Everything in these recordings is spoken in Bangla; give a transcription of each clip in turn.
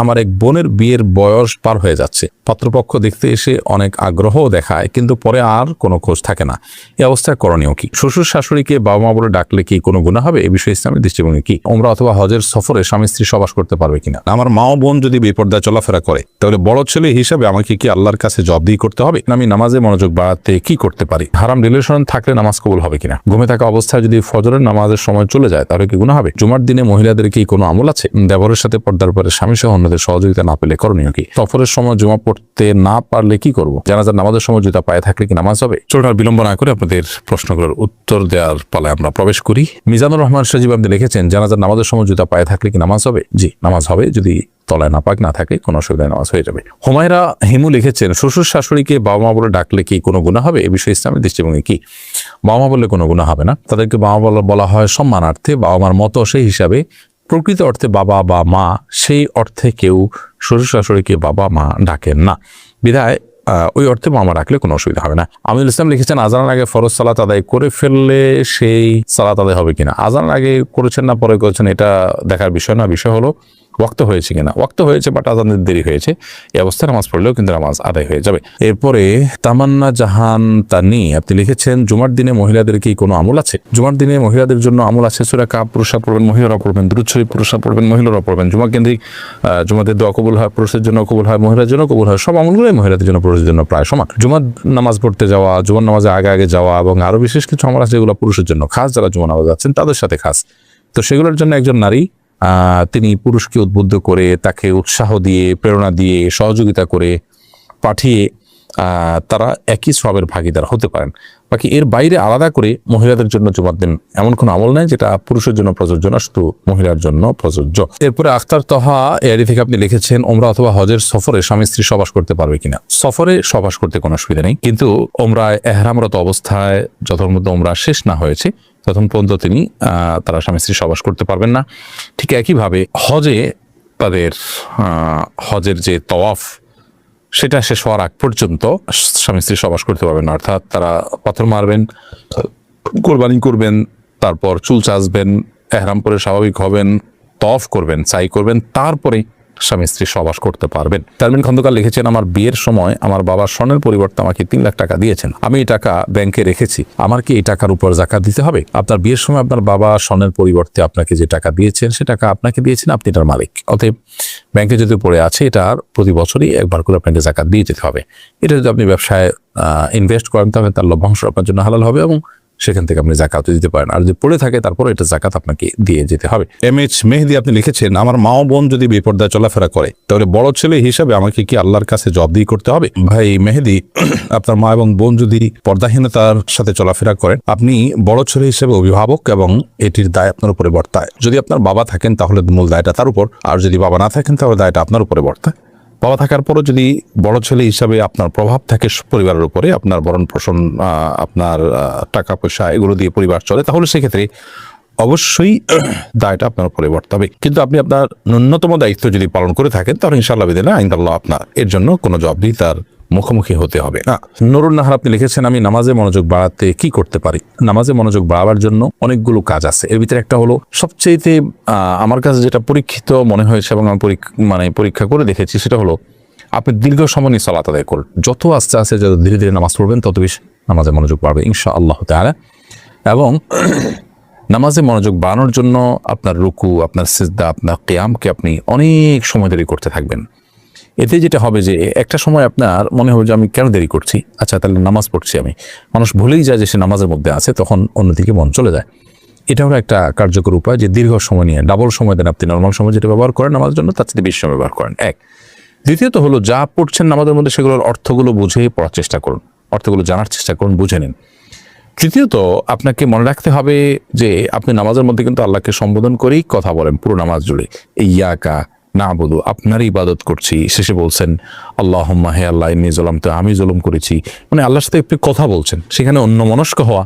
আমার এক বোনের বিয়ের বয়স পার হয়ে যাচ্ছে। পাত্রপক্ষ দেখতে এসে অনেক আগ্রহ দেখায়, কিন্তু পরে আর কোনো খোঁজ থাকে না। এই অবস্থায় করণীয় কি? শ্বশুর শাশুড়িকে বাবা মা বলে ডাকলে কি কোনো গুণা হবে? এই বিষয়ে ইসলামের দৃষ্টিভঙ্গি কি? ওমরা অথবা হজের সফরে স্বামী স্ত্রী সবাস করতে পারবে কিনা? আমার মা ও বোন যদি বেপর্দায় চলাফেরা করে, তাহলে বড় ছেলে হিসাবে আমাকে কি আল্লাহর কাছে জবাবদিহি করতে হবে? আমি নামাজে মনোযোগ বাড়াতে কি করতে পারি? হারাম রিলেশন থাকলে নামাজ কবুল হবে কিনা? ঘুমে থাকা অবস্থায় যদি ফজরের নামাজের সময় চলে যায়, তাহলে কি গুণা হবে? জুমার দিনে মহিলাদের কি কোনো আমল আছে? দেবরের সাথে পর্দার পরে স্বামী সহ অন্যদের সহযোগিতা না পেলে করণীয় কি? সফরের সময় জমা পড়তে না পারলে কি করব? জানাজার নামাজের সময় জুতা পায়ে থাকলে কি নামাজ হবে? চলুন আর বিলম্ব না করে আপনাদের প্রশ্নগুলোর উত্তর দেওয়ার পালায় আমরা প্রবেশ করি। মিজানুর রহমান সজীব আপনি লিখেছেন, জানাজার নামাজের সময় জুতা পায়ে থাকলে কি নামাজ হবে? জি, নামাজ হবে। যদি তলায় নাপাক না থাকে, কোনো অসুবিধায় নামাজ হয়ে যাবে। হুমায়রা হিমু লিখেছেন, শ্বশুর শাশুড়িকে বাবা মা বলে ডাকলে কি কোনো গুণা হবে? এ বিষয়ে ইসলামের দৃষ্টিভঙ্গি কি? বাবা মা বলে কোনো গুণা হবে না। তাদেরকে বাবা বলা বলা হয় সম্মানার্থে। বাবা মার মতো সেই হিসাবে প্রকৃত অর্থে বাবা বা মা, সেই অর্থে কেউ শ্বশুর শাশুড়িকে বাবা, মা ডাকেন না। বিধায় ওই অর্থে মামা রাখলে কোনো অসুবিধা হবে না। আমিরুল ইসলাম লিখেছেন, আজানের আগে ফরজ সালাত আদায় করে ফেললে সেই সালাত আদায় হবে কিনা? আজানের আগে করেছেন না, পরে করেছেন, এটা দেখার বিষয় না। বিষয় হলো ওয়াক্ত হয়েছে কিনা? ওয়াক্ত হয়েছে বাট আজানের দেরি হয়েছে। এই অবস্থায় নামাজ পড়লেও কিন্তু নামাজ আদায় হয়ে যাবে। এরপরে, তামান্না জাহান তানি আপনি লিখেছেন, জুমার দিনে মহিলাদের কি কোনো আমল আছে? জুমার দিনে মহিলাদের জন্য আমল আছে? সুরা কাপ পুরুষরা পড়বেন, মহিলারা পড়বেন, দুরুদ শরীফ পুরুষরা পড়বেন মহিলারা পড়বেন। জুমা কেন্দ্রিক জুমাদের দোয়া কবুল হয়, পুরুষের জন্য কবুল হয় মহিলার জন্য কবুল হয়, সব আমলগুলোই মহিলাদের জন্য, পুরুষের জন্য প্রায় সমান। জুমার নামাজ পড়তে যাওয়া, জুমার নামাজে আগে আগে যাওয়া এবং আরও বিশেষ কিছু আমল আছে যেগুলো পুরুষের জন্য খাস। যারা জুমা নামাজ আছেন তাদের সাথে খাস। তো সেগুলোর জন্য একজন নারী তিনি পুরুষকে উদ্বুদ্ধ করে তাকে উৎসাহ দিয়ে, প্রেরণা দিয়ে, সহযোগিতা করে পাঠিয়ে তারা একই সবের ভাগিদার হতে পারেন। বাকি এর বাইরে আলাদা করে মহিলাদের জন্য জুমার দিন। এমন কোনো আমল নাই যেটা পুরুষের জন্য প্রযোজ্য না, শুধু মহিলার জন্য প্রযোজ্য। এরপরে আখতার তহা এআরি থেকে আপনি লিখেছেন, ওমরা অথবা হজের সফরে স্বামী স্ত্রী সবাস করতে পারবে কিনা? সফরে সবাস করতে কোনো অসুবিধা নেই, কিন্তু ওমরায় এহরামরত অবস্থায় যতক্ষণ মধ্যে ওমরা শেষ না হয়েছে তখন পর্যন্ত তিনি তারা স্বামী স্ত্রী সবাস করতে পারবেন না। ঠিক একইভাবে হজে তাদের হজের যে তওয়াফ সেটা শেষ হওয়ার আগ পর্যন্ত স্বামী স্ত্রী সবাস করতে পারবেন অর্থাৎ তারা পাথর মারবেন, কোরবানি করবেন, তারপর চুল চাষবেন এহরাম পরে স্বাভাবিক হবেন, তফ করবেন চাই করবেন তারপরে স্বামী স্ত্রী সবাস করতে পারবেন। তারমিন খন্দকার লিখেছেন, আমার বিয়ের সময় আমার বাবা স্বর্ণের পরিবর্তে আমাকে তিন লাখ টাকা দিয়েছেন। আমি এই টাকা ব্যাংকে রেখেছি। আমার কি এই টাকার উপর জাকাত দিতে হবে? আপনার বিয়ের সময় আপনার বাবা স্বর্ণের পরিবর্তে আপনাকে যে টাকা দিয়েছেন, সে টাকা আপনাকে দিয়েছেন, আপনি এটার মালিক। অতএব ব্যাংকে যদি পড়ে আছে এটার প্রতি বছরই একবার করে আপনাকে জাকাত দিয়ে যেতে হবে। এটা যদি আপনি ব্যবসায় ইনভেস্ট করেন, তাহলে তার লভ্যাংশ আপনার জন্য হালাল হবে এবং সেখান থেকে আপনি জাকাত দিতে পারেন। আর যদি পড়ে থাকে তারপর এটা জাকাত আপনাকে দিয়ে যেতে হবে। এম এইচ মেহেদি আপনি লিখেছেন, আমার মা ও বোন যদি বেপর্দায় চলাফেরা করে, তাহলে বড় ছেলে হিসাবে আমাকে কি আল্লাহর কাছে জবাবদিহি করতে হবে? ভাই মেহেদি, আপনার মা এবং বোন যদি পর্দাহীনতার সাথে চলাফেরা করেন, আপনি বড় ছেলে হিসেবে অভিভাবক এবং এটির দায় আপনার উপরে বর্তায়। যদি আপনার বাবা থাকেন, তাহলে মূল দায়টা তার উপর। আর যদি বাবা না থাকেন, তাহলে দায়টা আপনার উপরে বর্তায়। বাবা থাকার পরও যদি বড় ছেলে হিসাবে আপনার প্রভাব থাকে পরিবারের উপরে, আপনার ভরণ পোষণ আপনার টাকা পয়সা এগুলো দিয়ে পরিবার চলে, তাহলে সেক্ষেত্রে অবশ্যই দায়টা আপনার উপরে বর্তাবে। কিন্তু আপনি আপনার ন্যূনতম দায়িত্ব যদি পালন করে থাকেন, তাহলে ইনশাআল্লাহ বিদিনা আইনদাল্লাহ আপনার এর জন্য কোনো জবাবদিহি তার মুখোমুখি হতে হবে। না, নুরুল নাহার আপনি লিখেছেন, আমি নামাজে মনোযোগ বাড়াতে কি করতে পারি? নামাজে মনোযোগ বাড়াবার জন্য অনেকগুলো কাজ আছে। এর ভিতরে একটা হলো সবচেয়েতে আমার কাছে যেটা পরীক্ষিত মনে হয়েছে এবং আমি মানে পরীক্ষা করে দেখেছি, সেটা হলো, আপনি দীর্ঘ সময় নিয়ে সালাত আদায় করুন। যত আস্তে আস্তে যত ধীরে ধীরে নামাজ পড়বেন, তত বেশি নামাজে মনোযোগ বাড়বে ইনশা আল্লাহ তাআলা। এবং নামাজে মনোযোগ বাড়ানোর জন্য আপনার রুকু, আপনার সিজদা, আপনার কেয়ামকে আপনি অনেক সময় দেরি করতে থাকবেন। এতে যেটা হবে যে, একটা সময় আপনার মনে হবে যে, আমি কেন দেরি করছি? আচ্ছা তাহলে নামাজ পড়ছি আমি। মানুষ ভুলেই যায় যে, সে নামাজের মধ্যে আছে, তখন অন্যদিকে মন চলে যায়। এটা হলো একটা কার্যকর উপায় যে, দীর্ঘ সময় নিয়ে ডাবল সময় দেন আপনি। নর্মাল সময় যেটা ব্যবহার করেন নামাজের জন্য, তার সাথে বেশি সময় ব্যবহার করেন। এক। দ্বিতীয়ত হলো, যা পড়ছেন নামাজের মধ্যে, সেগুলোর অর্থগুলো বুঝে পড়ার চেষ্টা করুন। অর্থগুলো জানার চেষ্টা করুন, বুঝে নিন। তৃতীয়ত, আপনাকে মনে রাখতে হবে যে, আপনি নামাজের মধ্যে কিন্তু আল্লাহকে সম্বোধন করেই কথা বলেন, পুরো নামাজ জুড়ে। এই ইয়াকা না বধু, আপনারই ইবাদত করছি। শেষে বলছেন আল্লাহ হে আল্লাহ, ইন্নি জলাম তো আমি জুলুম করেছি। মানে আল্লাহর সাথে একটু কথা বলছেন। সেখানে অন্য মনস্ক হওয়া,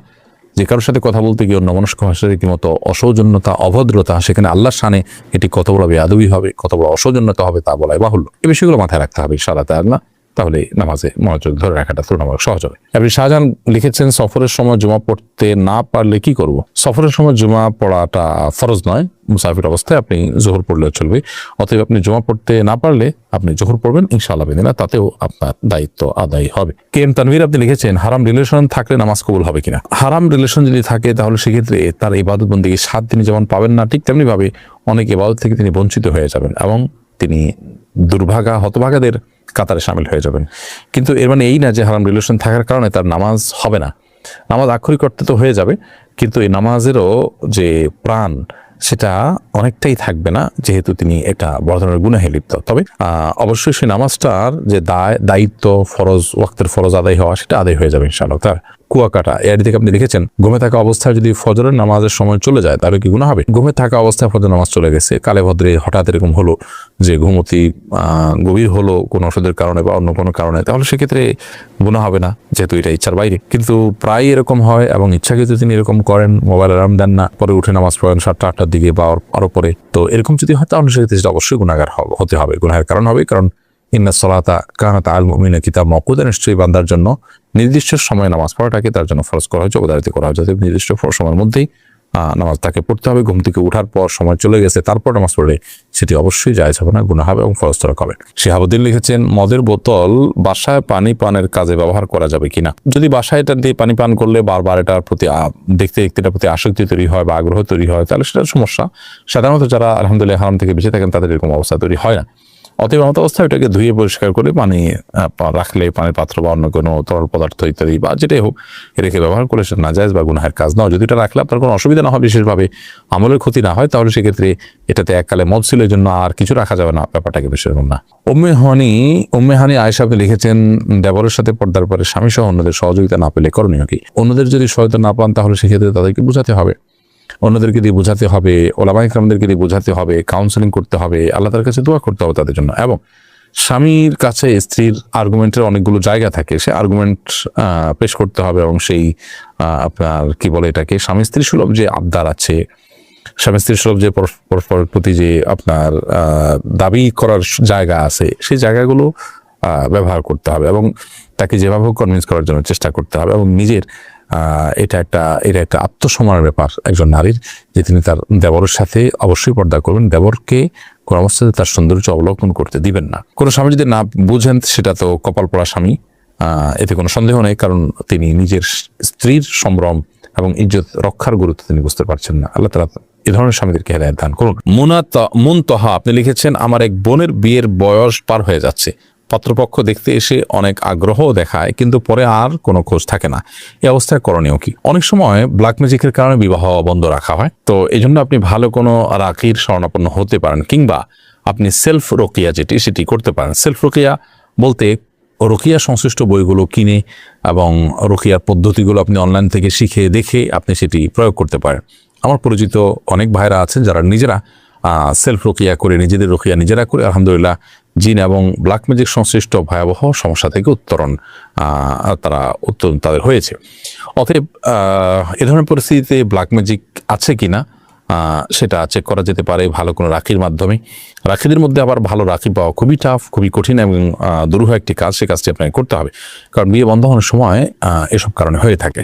যে কারোর সাথে কথা বলতে গিয়ে অন্য মনস্ক সেটা রীতিমতো অসৌজন্যতা, অভদ্রতা, সেখানে আল্লাহর সানে এটি কত বড় বেয়াদবি হবে, কত বড় অসৌজন্যতা হবে তা বলাই বাহুল্য। এই বিষয়গুলো মাথায় রাখতে হবে সারা তার না তাহলে নামাজে মনোযোগ ধরে রাখাটা তুলনামূলক সহজ হবে। আপনি শাহজাহান লিখেছেন, সফরের সময় জমা পড়তে না পারলে কি করব? সফরের সময় জমা পড়াটা ফরজ নয় মুসাফির অবস্থায় আপনি জোহর পড়লেও চলবে। অতএব আপনি জমা পড়তে না পারলে আপনি জোহর পড়বেন, ইনশাআল্লাহ বেদিনা তাতেও আপনার দায়িত্ব আদায় হবে। কে এম তানভীর আপনি লিখেছেন, হারাম রিলেশন থাকলে নামাজ কবুল হবে কিনা? হারাম রিলেশন যদি থাকে, তাহলে সেক্ষেত্রে তার ইবাদত বন্দী সাত তিনি যেমন পাবেন না, ঠিক তেমনি ভাবে অনেক ইবাদত থেকে তিনি বঞ্চিত হয়ে যাবেন এবং তিনি দুর্ভাগা, হতভাগাদের কাতারে সামিল হয়ে যাবেন। কিন্তু এর মানে এই না যে হারাম রিলেশন থাকার কারণে তার নামাজ হবে না। নামাজ আক্ষরিক অর্থে তো হয়ে যাবে, কিন্তু এই নামাজেরও যে প্রাণ সেটা অনেকটাই থাকবে না, যেহেতু তিনি এটা বড় ধরনের গুণাহে লিপ্ত। তবে অবশ্যই সেই নামাজটার যে দায়, দায়িত্ব, ফরজ, ওয়াক্তের ফরজ আদায় হওয়া, সেটা আদায় হয়ে যাবে ইনশাআল্লাহ। তার কুয়াকাটা। এর দিকে আপনি দেখেছেন, ঘুমে থাকা অবস্থায় যদি ফজরের নামাজের সময় চলে যায়, তাহলে কি গুণা হবে? ঘুমে থাকা অবস্থায় ফজর নামাজ চলে গেছে। কালে ভদ্রে হঠাৎ এরকম হলো যে ঘুমতি গভীর হলো কোনো ওষুধের কারণে বা অন্য কোনো কারণে, তাহলে সেক্ষেত্রে গুণা হবে না, যেহেতু এটা ইচ্ছার বাইরে। কিন্তু প্রায় এরকম হয় এবং ইচ্ছাকৃত তিনি এরকম করেন, মোবাইল আরাম দেন না, পরে উঠে নামাজ পড়েন সাতটা, আটটার দিকে বা আরো- আরও পরে। তো এরকম যদি হয়, তাহলে সেক্ষেত্রে অবশ্যই গুণাগার হতে হবে। গুনাহের কারণ হবে কারণ ইন্না সলাতা কানাত আল মুমিনা কিতাব মকুদা নিশ্চয়ই বান্দার জন্য নির্দিষ্ট সময় নামাজ পড়াটাকে তার জন্য ফরজ করা হয়েছে অবদারিত করা হয়েছে। নির্দিষ্ট সময়ের মধ্যেই নামাজ তাকে পড়তে হবে। ঘুম থেকে উঠার পর সময় চলে গেছে, তারপর নামাজ পড়লে সেটি অবশ্যই যায় হবে না গুণা হবে এবং ফরজ তরক হবে। শিহাবুদ্দিন লিখেছেন, মদের বোতল বাসায় পানি পানের কাজে ব্যবহার করা যাবে কিনা? যদি বাসায় এটা দিয়ে পানি পান করলে বারবার এটার প্রতি দেখতে দেখতে এটার প্রতি আসক্তি তৈরি হয় বা আগ্রহ তৈরি হয়, তাহলে সেটা সমস্যা। সাধারণত যারা আলহামদুলিল্লাহ হারাম থেকে বেঁচে থাকেন, তাদের এরকম অবস্থা তৈরি হয় না। অতএব এমত অবস্থায় ওটাকে ধুয়ে পরিষ্কার করে পানি রাখলে পানির পাত্র বা অন্য কোনো তরল পদার্থ ইত্যাদি বা যেটাই হোক রেখে ব্যবহার করলে সেটা নাজায়জ বা গুনাহের কাজ নয়। যদি এটা রাখলে আপনার কোনো অসুবিধা না হয়, বিশেষভাবে আমলের ক্ষতি না হয়, তাহলে সেক্ষেত্রে এটাতে এককালে ছিল জন্য আর কিছু রাখা যাবে না, ব্যাপারটাকে বেশি এরকম না। উম্মে হানি, উম্মে আপনি লিখেছেন, দেবরের সাথে পর্দার পরে স্বামী সহ অন্যদের সহযোগিতা না পেলে করণীয় কি? অন্যদের যদি সহায়তা না পান, তাহলে সেক্ষেত্রে তাদেরকে বোঝাতে হবে। অন্যদেরকে দিয়ে বোঝাতে হবে ওলামাই কামদেরকে দিয়ে বোঝাতে হবে কাউন্সেলিং করতে হবে, আল্লাহ তার কাছে দোয়া করতে হবে তাদের জন্য। এবং স্বামীর কাছে স্ত্রীর আর্গুমেন্টের অনেকগুলো জায়গা থাকে, সে আর্গুমেন্ট পেশ করতে হবে এবং সেই আপনার কি বলে এটাকে, স্বামী স্ত্রী সুলভ যে আবদার আছে, স্বামী স্ত্রী সুলভ যে পরস- পরস্পরের প্রতি যে আপনার দাবি করার জায়গা আছে, সেই জায়গাগুলো ব্যবহার করতে হবে এবং তাকে যেভাবে কনভিন্স করার জন্য চেষ্টা করতে হবে এবং নিজের এটা একটা এটা একটা আত্মসম্মানের ব্যাপার একজন নারীর, যে তিনি তার দেবরের সাথে অবশ্যই পর্দা করবেন। দেবরকে কোন অবস্থাতে তার সৌন্দর্য অবলম্বন করতে দিবেন না। কোনো স্বামী যদি না বুঝেন, সেটা তো কপাল পড়া স্বামী এতে কোনো সন্দেহ নেই, কারণ তিনি নিজের স্ত্রীর সম্ভ্রম এবং ইজ্জত রক্ষার গুরুত্ব তিনি বুঝতে পারছেন না। আল্লাহ তালা এ ধরনের স্বামীদেরকে হেদায়ত দান করুন। মুনাত, মুনতহা, আপনি লিখেছেন, আমার এক বোনের বিয়ের বয়স পার হয়ে যাচ্ছে। পাত্রপক্ষ দেখতে এসে অনেক আগ্রহ দেখায়, কিন্তু পরে আর কোনো খোঁজ থাকে না। এই অবস্থায় করণীয় কি? অনেক সময় ব্ল্যাক ম্যাজিকের কারণে বিবাহ বন্ধ রাখা হয়। তো এই জন্য আপনি ভালো কোনো রাখির শরণাপন্ন হতে পারেন, কিংবা আপনি সেলফ রোকিয়া যেটি, সেটি করতে পারেন। সেলফ রোকিয়া বলতে রোকিয়া সংশ্লিষ্ট বইগুলো কিনে এবং রোকিয়ার পদ্ধতিগুলো আপনি অনলাইন থেকে শিখে দেখে আপনি সেটি প্রয়োগ করতে পারেন। আমার পরিচিত অনেক ভাইরা আছেন যারা নিজেরা সেলফ রোকিয়া করে, নিজেদের রোকিয়া নিজেরা করে, আলহামদুলিল্লাহ জিন এবং ব্ল্যাক ম্যাজিক সংশ্লিষ্ট ভয়াবহ সমস্যা থেকে উত্তরণ তারা উত্তরণ তাদের হয়েছে। অতএব এ ধরনের পরিস্থিতিতে ব্ল্যাক ম্যাজিক আছে কি না সেটা চেক করা যেতে পারে ভালো কোনো রাখির মাধ্যমে। রাখিদের মধ্যে আবার ভালো রাখি পাওয়া খুবই টাফ খুবই কঠিন এবং দুরূহ একটি কাজ, সে কাজটি আপনাকে করতে হবে। কারণ বিয়ে বন্ধ হওয়ার সময় এসব কারণে হয়ে থাকে।